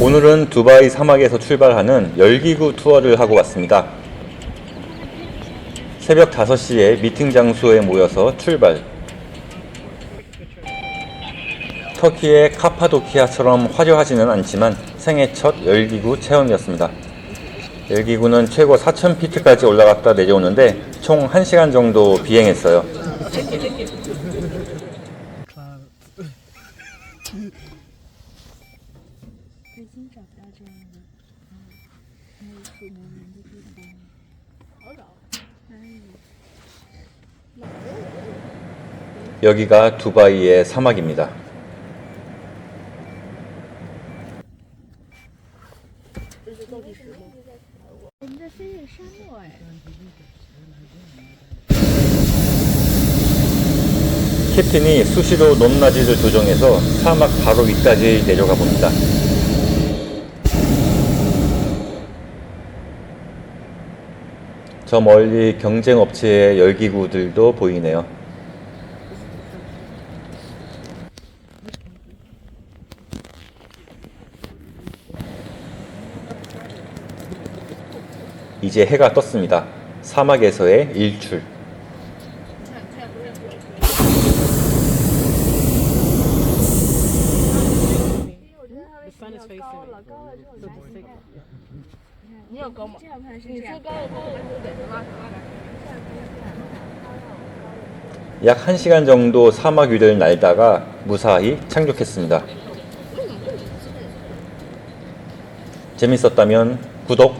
오늘은 두바이 사막에서 출발하는 열기구 투어를 하고 왔습니다. 새벽 5시에 미팅 장소에 모여서 출발. 터키의 카파도키아처럼 화려하지는 않지만 생애 첫 열기구 체험이었습니다. 열기구는 최고 4,000피트까지 올라갔다 내려오는데 총 1시간 정도 비행했어요. 여기가 두바이의 사막입니다. 我们在飞越沙漠哎。 캡틴이 수시로 높낮이를 조정해서 사막 바로 위까지 내려가 봅니다. 저 멀리 경쟁 업체의 열기구들도 보이네요. 이제 해가 떴습니다. 사막에서의 일출. 你有高吗？这样看是你说高了，高了就得拉长。 약 1시간 정도 사막 위를 날다가 무사히 착륙했습니다. 재밌었다면 구독,